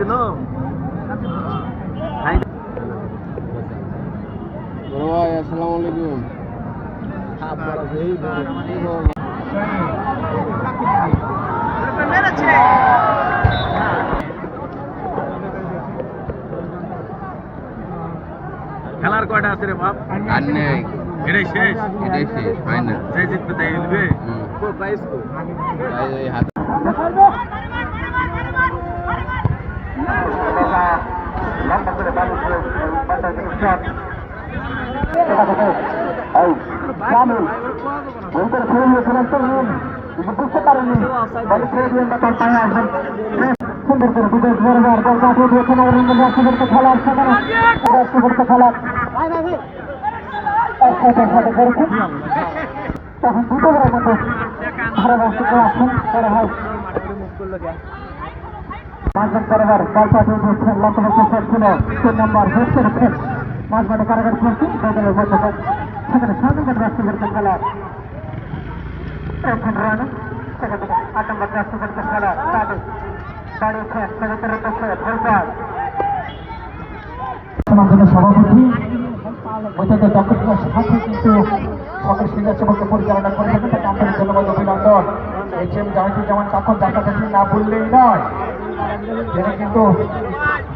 ছিল ভাই আসসালামু আলাইকুম। খেলার কয়টা আছে রে বাপ? আর নেই। এটাই শেষ। এটাই শেষ ফাইনাল যে জিতবে তাই এই হাত। সুন্দর করে বিদেশ বরাবর বল কাটিয়ে দিয়েছেন অরবিন্দ রাষ্ট্রপতি রাষ্ট্রপতি বরাবর বল পাঠিয়ে দিয়েছেন লক্ষ্যবর্তী ছিল। তিন নম্বর শেষ করেছেন মাঝ মাঠে কারাগার খেলছি দলের মধ্যে সেখানে স্বাধীনতা রাষ্ট্রপতি খেলার এখন রানা, সেখান আট নম্বর খেলা, তাদের দাঁড়িয়েছেন সেক্ষেত্রে রয়েছে সমাজের সভাপতি, বৈঠকে ডক্টর সাথে কিন্তু সকল করে থাকেন তাকে আন্তরিক ধন্যবাদ, অভিনন্দন। এইচ না বললেই নয়, তিনি কিন্তু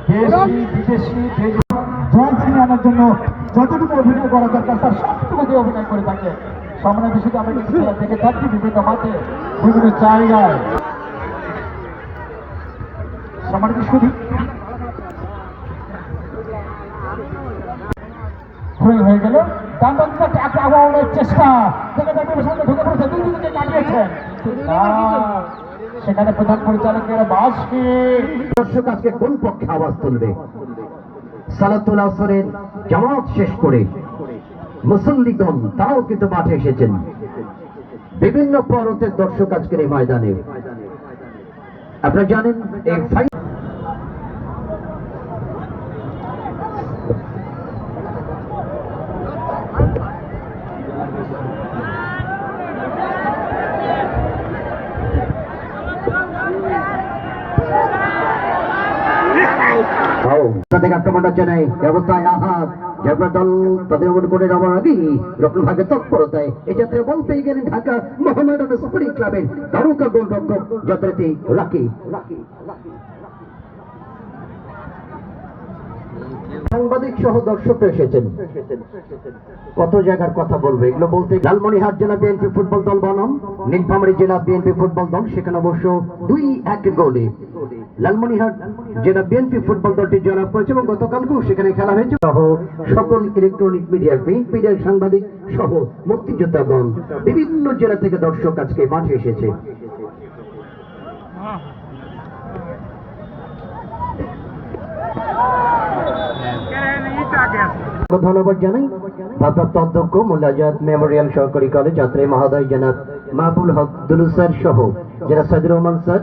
দেশি, বিদেশি যতটুকু অভিনয় করা দরকার, তার সবটুকু দিয়ে অভিনয় করে থাকে। সামনে দেশে আমরা কিন্তু খেলা দেখে থাকি বিভিন্ন মাঠে, বিভিন্ন জায়গায়। সম্মানিত সুদী হয়ে গেল। সেখানে প্রধান পরিচালকের বাসকে দর্শক, আজকে কোন পক্ষে আওয়াজ তুলবে? সালাতুল আসরের জামাত শেষ করে মুসল্লিগণ তারাও কিন্তু মাঠে এসেছেন। বিভিন্ন পরতের দর্শক আজকের এই ময়দানে। আপনারা জানেন, এই ফাই তাদের আক্রমণটা জানাই ব্যবস্থায় আহাত তাদের করে নামার তৎপরতায়। গেলেন ঢাকা মোহামেডান ক্লাবের সাংবাদিক সহ দর্শক এসেছেন। কত জায়গার কথা বলব? এগুলো বলতে লালমনিহাট জেলা বিএনপি ফুটবল দল বনাম নীলফামারী জেলা বিএনপি ফুটবল দল, সেখানে অবশ্য দুই এক গোলে। লালমনিহাট জেলা বিএনপি ফুটবল দলটি জয়লাভ করেছে এবং গতকালকেও সেখানে খেলা হয়েছে। সহ সকল ইলেকট্রনিক মিডিয়া প্রিন্ট মিডিয়ার সাংবাদিক সহ মুক্তিযোদ্ধাগণ বিভিন্ন জেলা থেকে দর্শক আজকে মাঠে এসেছে। ধন্যবাদ জানাই। ভারপ্রাপ্ত অধ্যক্ষ মোল্লাজাদ মেমোরিয়াল সরকারি কলেজ যাত্রী মহোদয় জনাব মাহবুল হক দুলু স্যার সহ যারা সাইদুর রহমান স্যার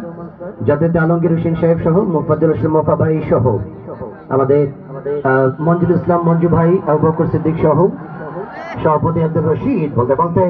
যাত্রীতে আলমগীর হোসেন সাহেব সহ মোফাজুল ইসলাম মোফা ভাই সহ, আমাদের মঞ্জুর ইসলাম মঞ্জু ভাই, আবু বকর সিদ্দিক সহ, সভাপতি আব্দুল রশিদ বলতে বলতে